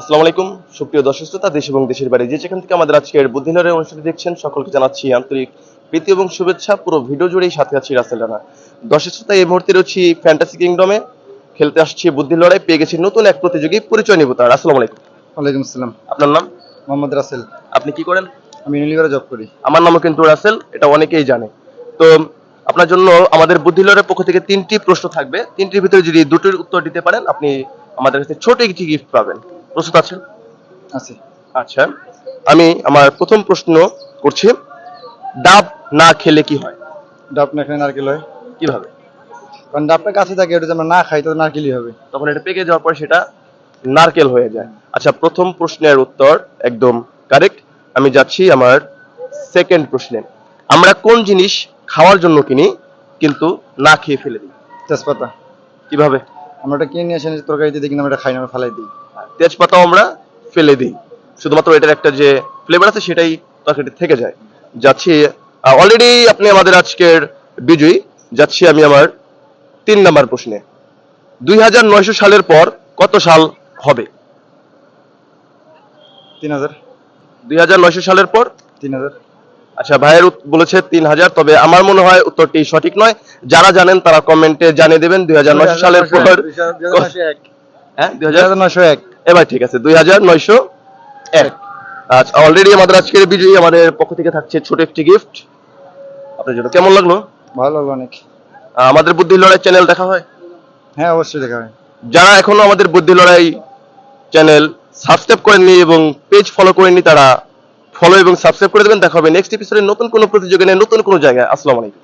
আসসালামু আলাইকুম। সুপ্রিয় দর্শক শ্রোতা দেশ এবং দেশের বাইরে যে যেখান থেকে আমাদের আজকের বুদ্ধিলয়ের অনুষ্ঠানটি দেখছেন সকলকে জানাচ্ছি আন্তরিক প্রীতি এবং শুভেচ্ছা। পুরো ভিডিও জুড়েই সাথে আছি রাসেল রানা। দর্শক শ্রোতা এই মুহূর্তে রয়েছি ফ্যান্টাসি কিংডমে খেলতে আসছি বুদ্ধি লড়াই পেয়ে গেছি নতুন এক প্রতিযোগী পরিচয় নিব তার আসসালামু আলাইকুম। ওয়ালাইকুম আসসালাম। আপনার নাম? মোহাম্মদ রাসেল। আপনি কি করেন? আমি ইউনিলিভারে জব করি। আমার নামও কিন্তু রাসেল এটা অনেকেই জানে। তো আপনার জন্য আমাদের বুদ্ধিলয়ের পক্ষ থেকে তিনটি প্রশ্ন থাকবে। তিনটির ভিতরে যদি দুটোর উত্তর দিতে পারেন আপনি আমাদের কাছে ছোট একটি গিফট পাবেন। প্রস্তুত আছেন? আছি। আচ্ছা আমি আমার প্রথম প্রশ্ন করছি ডাব না খেলে কি হয়? ডাব না এখানে নারকেল হয়। কীভাবে? কারণ ডাবটা কাছে থাকে ওটা আমরা না খাই তাহলে নারকেলই হবে। তখন এটা পেকে যাওয়ার পর সেটা নারকেল হয়ে যায়। আচ্ছা প্রথম প্রশ্নের উত্তর একদম কারেক্ট আমি যাচ্ছি আমার সেকেন্ড প্রশ্নে। আমরা কোন জিনিস খাওয়ার জন্য কিনি কিন্তু না খেয়ে ফেলে দিই? তেজপাতা। কীভাবে? আমরা ওটা কিনে নিয়ে আসে তরকারিতে দিই কিন্তু আমরা এটা খাই না আমরা ফালাই দিই। তেজপাতাও আমরা ফেলে দিই। শুধুমাত্র এটার একটা যে ফ্লেভার আছে সেটাই তরকারিতে থেকে যায়। যাচ্ছি অলরেডি আপনি আমাদের আজকের বিজয়ী। যাচ্ছি আমি আমার তিন নাম্বার প্রশ্নে। দুই হাজার নয়শো সালের পর কত সাল হবে? তিন হাজার। দুই হাজার নয়শো সালের পর? তিন হাজার। আচ্ছা ভাইয়ের বলেছে তিন হাজার তবে আমার মনে হয় উত্তরটি সঠিক নয়। যারা জানেন তারা কমেন্টে জানিয়ে দেবেন। দুই হাজার নয়শো সালের পর হ্যাঁ দুই হাজার হাজার নয়শো এক। এবার ঠিক আছে দুই হাজার নয়শো এক। আচ্ছা অলরেডি আমাদের আজকের বিজয়ী আমাদের পক্ষ থেকে থাকছে ছোট একটি গিফট আপনার জন্য কেমন লাগল? ভালো লাগল অনেক। আমাদের বুদ্ধি লড়াই চ্যানেল দেখা হয়? হ্যাঁ অবশ্যই দেখা হয়। যারা এখনও আমাদের বুদ্ধি লড়াই চ্যানেল সাবস্ক্রাইব করেননি এবং পেজ ফলো করেননি তারা ফলো এবং সাবস্ক্রাইব করে দেবেন। দেখা হবে নেক্সট এপিসোডে নতুন কোনো প্রতিযোগিতায় নতুন কোনো জায়গায়। আসসালামু আলাইকুম।